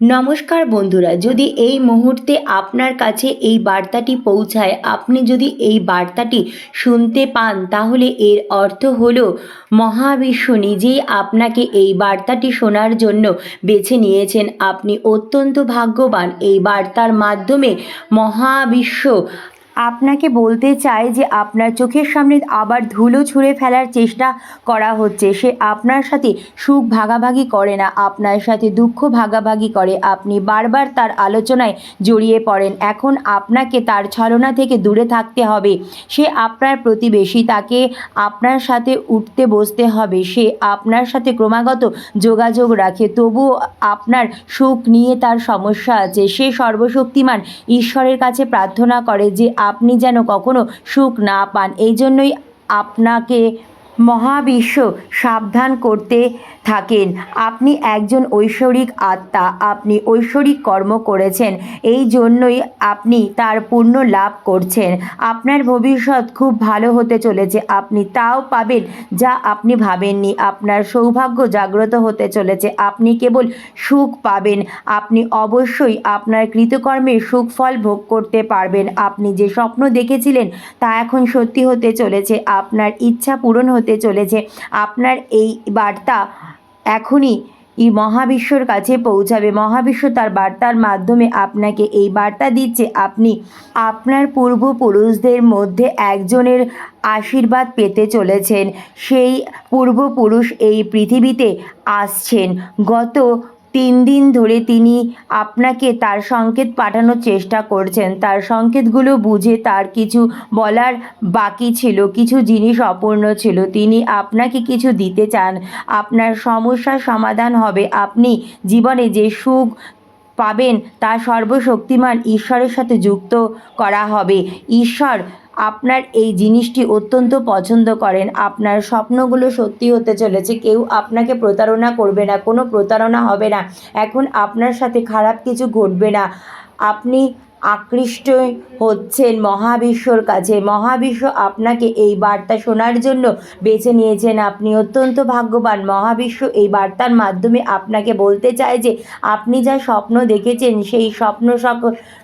নমস্কার বন্ধুরা, যদি এই মুহূর্তে আপনার কাছে এই বার্তাটি পৌঁছায়, আপনি যদি এই বার্তাটি শুনতে পান, তাহলে এর অর্থ হল, মহাবিশ্ব নিজেই আপনাকে এই বার্তাটি শোনার জন্য বেছে নিয়েছেন। আপনি অত্যন্ত ভাগ্যবান, এই বার্তার মাধ্যমে মহাবিশ্ব আপনাকে বলতে চায় যে আপনার চোখের সামনে আবার ধুলো ছুঁড়ে ফেলার চেষ্টা করা হচ্ছে। সে আপনার সাথে সুখ ভাগাভাগি করে না, আপনার সাথে দুঃখ ভাগাভাগি করে। আপনি বারবার তার আলোচনায় জড়িয়ে পড়েন। এখন আপনাকে তার ছলনা থেকে দূরে থাকতে হবে। সে আপনার প্রতিবেশী, তাকে আপনার সাথে উঠতে বসতে হবে। সে আপনার সাথে ক্রমাগত যোগাযোগ রাখে। তবুও আপনার সুখ নিয়ে তার সমস্যা আছে। সে সর্বশক্তিমান, ঈশ্বরের কাছে প্রার্থনা করে যে আপনি যেন কখনো সুখ না পান। এই জন্যই আপনাকে মহাবিশ্ব সাবধান করতে থাকেন। আপনি একজন ঐশ্বরিক আত্মা, আপনি ঐশ্বরিক কর্ম করেছেন, এই জন্যই আপনি তার পূর্ণ লাভ করছেন। আপনার ভবিষ্যৎ খুব ভালো হতে চলেছে, আপনি তাও পাবেন যা আপনি ভাবেননি। আপনার সৌভাগ্য জাগ্রত হতে চলেছে, আপনি কেবল সুখ পাবেন। আপনি অবশ্যই আপনার কৃতকর্মের সুফল ভোগ করতে পারবেন। আপনি যে স্বপ্ন দেখেছিলেন, তা এখন সত্যি হতে চলেছে, আপনার ইচ্ছা পূরণ হতে চলেছে। আপনার এই বার্তা এখনই এই মহাবিশ্বর কাছে পৌঁছাবে। মহাবিশ্ব তার বার্তার মাধ্যমে আপনাকে এই বার্তা দিচ্ছে, আপনি আপনার পূর্বপুরুষদের মধ্যে একজনের আশীর্বাদ পেতে চলেছেন। সেই পূর্বপুরুষ এই পৃথিবীতে আসছেন। গত তিন দিন ধরে তিনি আপনাকে তার সংকেত পাঠানোর চেষ্টা করছেন। তার সংকেতগুলো বুঝে তার কিছু বলার বাকি ছিল, কিছু জিনিস অপূর্ণ ছিল। তিনি আপনাকে কিছু দিতে চান। আপনার সমস্যার সমাধান হবে। আপনি জীবনে যে সুখ পাবেন তা সর্বশক্তিমান ঈশ্বরের সাথে যুক্ত করা হবে। ঈশ্বর আপনার এই জিনিসটি অত্যন্ত পছন্দ করেন, আপনার স্বপ্নগুলো সত্যি হতে চলেছে, কেউ আপনাকে প্রতারণা করবে না, কোনো প্রতারণা হবে না, এখন আপনার সাথে খারাপ কিছু ঘটবে না। আপনি আকৃষ্ট হচ্ছেন মহাবিশ্বর কাছে, মহাবিশ্ব আপনাকে এই বার্তা শোনার জন্য বেছে নিয়েছেন। আপনি অত্যন্ত ভাগ্যবান, মহাবিশ্ব এই বার্তার মাধ্যমে আপনাকে বলতে চায় যে আপনি যা স্বপ্ন দেখেছেন, সেই স্বপ্ন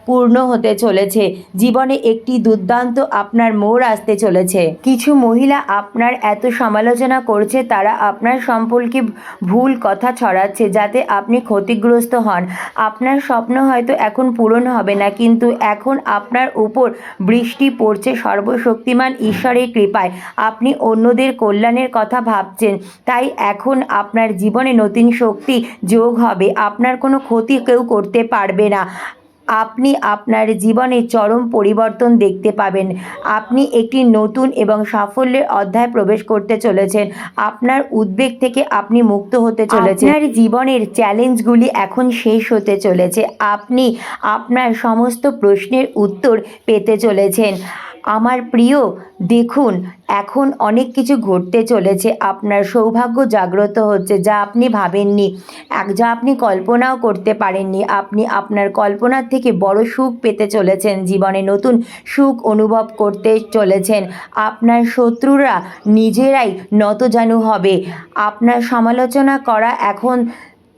পূর্ণ হতে চলেছে। জীবনে একটি দুর্দান্ত আপনার মোড় আসতে চলেছে। কিছু মহিলা আপনার এত সমালোচনা করছে, তারা আপনার সম্পর্কে ভুল কথা ছড়াচ্ছে যাতে আপনি ক্ষতিগ্রস্ত হন। আপনার স্বপ্ন হয়তো এখন পূরণ হবে না, কিন্তু এখন আপনার উপর বৃষ্টি পড়ছে সর্বশক্তিমান ঈশ্বরের কৃপায়। আপনি অন্যদের কল্যাণের কথা ভাবছেন, তাই এখন আপনার জীবনে নতুন শক্তি যোগ হবে। আপনার কোনো ক্ষতি কেউ করতে পারবে না। আপনি আপনার জীবনে চরম পরিবর্তন দেখতে পাবেন। আপনি একটি নতুন এবং সাফল্যের অধ্যায় প্রবেশ করতে চলেছেন। আপনার উদ্বেগ থেকে আপনি মুক্ত হতে চলেছেন। আপনার জীবনের চ্যালেঞ্জগুলি এখন শেষ হতে চলেছে। আপনি আপনার সমস্ত প্রশ্নের উত্তর পেতে চলেছেন। আমার প্রিয়, দেখুন, এখন অনেক কিছু ঘটতে চলেছে। আপনার সৌভাগ্য জাগ্রত হচ্ছে, যা আপনি ভাবেননি। এক, যা আপনি কল্পনাও করতে পারেননি। আপনি আপনার কল্পনার থেকে বড় সুখ পেতে চলেছেন। জীবনে নতুন সুখ অনুভব করতে চলেছেন। আপনার শত্রুরা নিজেরাই নতজানু হবে। আপনার সমালোচনা করা এখন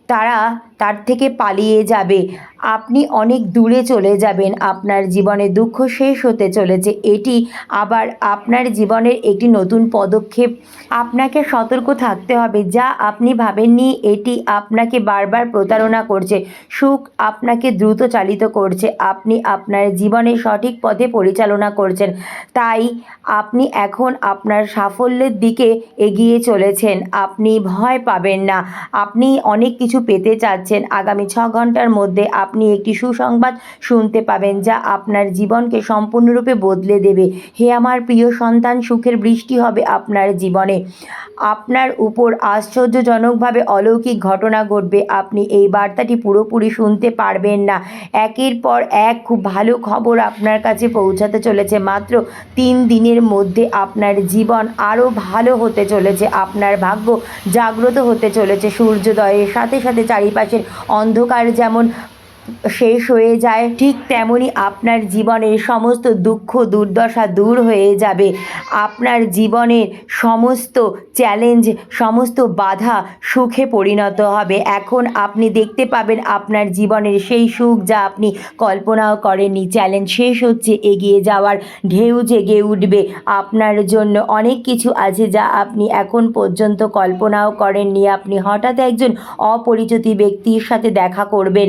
তারা তার থেকে পালিয়ে যাবে। আপনি অনেক দূরে চলে যাবেন। আপনার জীবনে দুঃখ শেষ হতে চলেছে। এটি আবার আপনার জীবনের একটি নতুন পদক্ষেপ। আপনাকে সতর্ক থাকতে হবে। যা আপনি ভাবেননি, এটি আপনাকে বারবার প্রতারণা করছে। সুখ আপনাকে দ্রুত চালিত করছে। আপনি আপনার জীবনে সঠিক পথে পরিচালনা করছেন। তাই আপনি এখন আপনার সাফল্যের দিকে এগিয়ে চলেছেন। আপনি ভয় পাবেন না। আপনি অনেক কিছু পেতে চাচ্ছেন। আগামী ছ ঘণ্টার মধ্যে আপনি একটি সুসংবাদ শুনতে পাবেন যা আপনার জীবনকে সম্পূর্ণরূপে বদলে দেবে। হে আমার প্রিয় সন্তান, সুখের বৃষ্টি হবে আপনার জীবনে। আপনার উপর আশ্চর্যজনকভাবে অলৌকিক ঘটনা ঘটবে। আপনি এই বার্তাটি পুরোপুরি শুনতে পারবেন না। একের পর এক খুব ভালো খবর আপনার কাছে পৌঁছাতে চলেছে। মাত্র তিন দিনের মধ্যে আপনার জীবন আরও ভালো হতে চলেছে। আপনার ভাগ্য জাগ্রত হতে চলেছে। সূর্যোদয়ের সাথে সাথে চারিপাশের অন্ধকার যেমন শেষ হয়ে যায়, ঠিক তেমনি আপনার জীবনের সমস্ত দুঃখ, দুর্দশা দূর হয়ে যাবে। আপনার জীবনের সমস্ত চ্যালেঞ্জ সমস্ত বাধা সুখে পরিণত হবে। এখন আপনি দেখতে পাবেন আপনার জীবনের সেই সুখ যা আপনি কল্পনাও করেননি। চ্যালেঞ্জ শেষ হচ্ছে, এগিয়ে যাওয়ার ঢেউ জেগে উঠবে। আপনার জন্য অনেক কিছু আছে যা আপনি এখন পর্যন্ত কল্পনাও করেননি। আপনি হঠাৎ একজন অপরিচিত ব্যক্তির সাথে দেখা করবেন।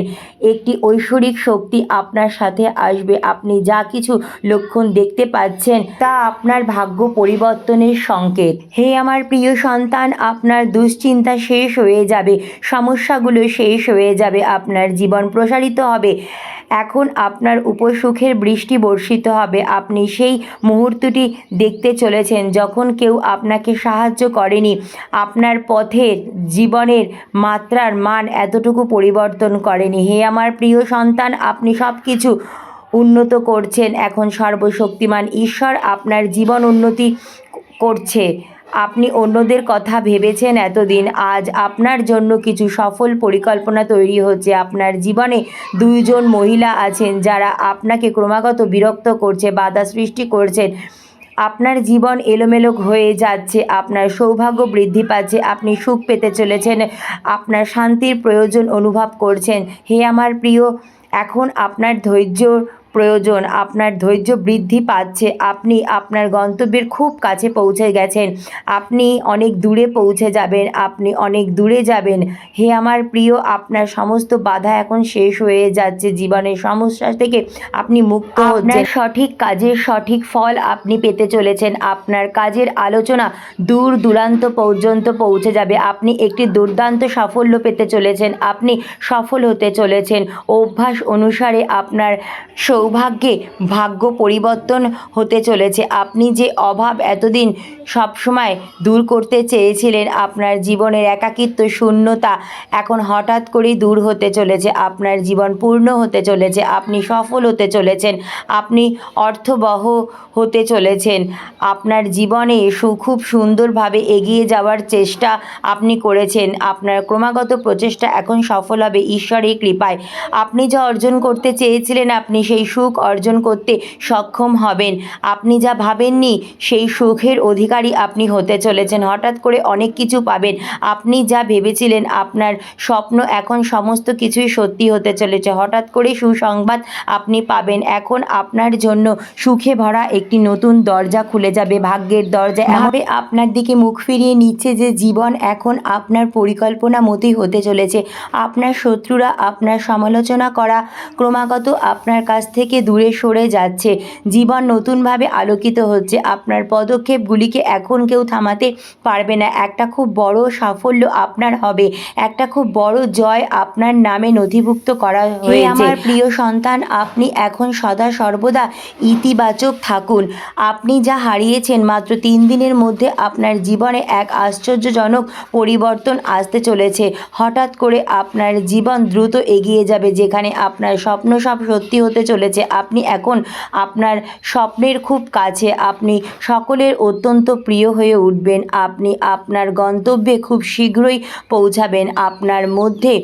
একটি ঐশ্বরিক শক্তি আপনার সাথে আসবে। আপনি যা কিছু লক্ষণ দেখতে পাচ্ছেন তা আপনার ভাগ্য পরিবর্তনের সংকেত। হে আমার প্রিয় সন্তান, আপনার দুশ্চিন্তা শেষ হয়ে যাবে। সমস্যাগুলো শেষ হয়ে যাবে। আপনার জীবন প্রসারিত হবে। এখন আপনার উপর সুখের বৃষ্টি বর্ষিত হবে। আপনি সেই মুহূর্তটি দেখতে চলেছেন যখন কেউ আপনাকে সাহায্য করেনি। আপনার পথের জীবনের মাত্রার মান এতটুকু পরিবর্তন করেনি। হে আমার প্রিয় সন্তান, আপনি সব কিছু উন্নত করছেন। এখন সর্বশক্তিমান ঈশ্বর আপনার জীবন উন্নতি করছে। আপনি অন্যদের কথা ভেবেছেন এতদিন, আজ আপনার জন্য কিছু সফল পরিকল্পনা তৈরি হচ্ছে। আপনার জীবনে দুইজন মহিলা আছেন যারা আপনাকে ক্রমাগত বিরক্ত করছে, বাধা সৃষ্টি করছেন। আপনার জীবন এলোমেলো হয়ে যাচ্ছে, আপনার সৌভাগ্য বৃদ্ধি পাচ্ছে, আপনি সুখ পেতে চলেছেন, আপনার শান্তির প্রয়োজন অনুভব করছেন। হে আমার প্রিয়, এখন আপনার ধৈর্য প্রয়োজন আপনার ধৈর্য বৃদ্ধি পাচ্ছে আপনি আপনার গন্তব্যের খুব কাছে পৌঁছে গেছেন আপনি অনেক দূরে পৌঁছে যাবেন আপনি অনেক দূরে যাবেন। হে আমার প্রিয় আপনার সমস্ত বাধা এখন শেষ হয়ে যাচ্ছে জীবনের সমস্যা থেকে আপনি মুক্ত হচ্ছেন। সঠিক কাজের সঠিক ফল আপনি পেতে চলেছেন আপনার কাজের আলোচনা দূর দূরান্ত পর্যন্ত পৌঁছে যাবে আপনি একটি দুর্দান্ত সাফল্য পেতে চলেছেন আপনি সফল হতে চলেছেন। অভ্যাস অনুসারে আপনার সৌভাগ্যে ভাগ্য পরিবর্তন হতে চলেছে। আপনি যে অভাব এতদিন সবসময় দূর করতে চেয়েছিলেন, আপনার জীবনের একাকিত্ব, শূন্যতা এখন হঠাৎ করেই দূর হতে চলেছে। আপনার জীবন পূর্ণ হতে চলেছে। আপনি সফল হতে চলেছেন। আপনি অর্থবহ হতে চলেছেন। আপনার জীবনে খুব সুন্দরভাবে এগিয়ে যাওয়ার চেষ্টা আপনি করেছেন। আপনার ক্রমাগত প্রচেষ্টা এখন সফল হবে। ঈশ্বরের কৃপায়। আপনি যা অর্জন করতে চেয়েছিলেন, আপনি সেই সুখ অর্জন করতে সক্ষম হবেন। আপনি যা ভাবেননি সেই সুখের অধিকারী আপনি হতে চলেছেন। হঠাৎ করে অনেক কিছু পাবেন। আপনি যা ভেবেছিলেন আপনার স্বপ্ন এখন সমস্ত কিছুই সত্যি হতে চলেছে। হঠাৎ করে সুসংবাদ আপনি পাবেন। এখন আপনার জন্য সুখে ভরা একটি নতুন দরজা খুলে যাবে ভাগ্যের দরজা। এভাবে আপনার দিকে মুখ ফিরিয়ে নিচ্ছে যে জীবন এখন আপনার পরিকল্পনা মতোই হতে চলেছে। আপনার শত্রুরা আপনার সমালোচনা করা ক্রমাগত আপনার কাছ থেকে দূরে সরে যাচ্ছে। জীবন নতুনভাবে আলোকিত হচ্ছে। আপনার পদক্ষেপগুলিকে এখন কেউ থামাতে পারবে না। একটা খুব বড় সাফল্য আপনার হবে। একটা খুব বড় জয় আপনার নামে নথিভুক্ত করা হয়ে আমার প্রিয় সন্তান আপনি এখন সদা সর্বদা ইতিবাচক থাকুন। আপনি যা হারিয়েছেন মাত্র তিন দিনের মধ্যে আপনার জীবনে এক আশ্চর্যজনক পরিবর্তন আসতে চলেছে। হঠাৎ করে আপনার জীবন দ্রুত এগিয়ে যাবে যেখানে আপনার স্বপ্ন সব সত্যি হতে চলেছে আপনি এখন আপনার স্বপ্নের খুব কাছে, আপনি সকলের অত্যন্ত প্রিয় হয়ে উঠবেন, আপনি আপনার গন্তব্যে খুব শীঘ্রই পৌঁছাবেন, আপনার মধ্যে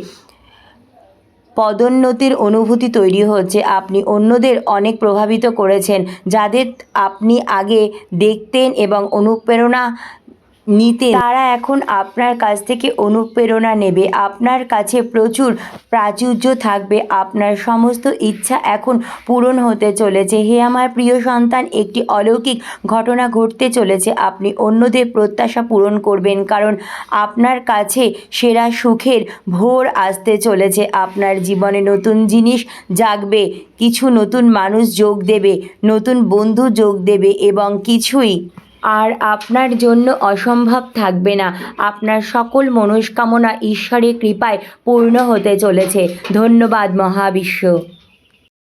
পদোন্নতির অনুভূতি তৈরি হচ্ছে, আপনি অন্যদের অনেক প্রভাবিত করেছেন, যাদের আপনি আগে দেখতেন এবং অনুপ্রেরণা নিতে তারা এখন আপনার কাছ থেকে অনুপ্রেরণা নেবে। আপনার কাছে প্রচুর প্রাচুর্য থাকবে। আপনার সমস্ত ইচ্ছা এখন পূরণ হতে চলেছে। হে আমার প্রিয় সন্তান, একটি অলৌকিক ঘটনা ঘটতে চলেছে। আপনি অন্যদের প্রত্যাশা পূরণ করবেন কারণ আপনার কাছে সেরা সুখের ভোর আসতে চলেছে। আপনার জীবনে নতুন জিনিস জাগবে, কিছু নতুন মানুষ যোগ দেবে, নতুন বন্ধু যোগ দেবে এবং কিছুই আর আপনার জন্য অসম্ভব থাকবে না। আপনার সকল মনস্কামনা ঈশ্বরের কৃপায় পূর্ণ হতে চলেছে। ধন্যবাদ মহাবিশ্ব।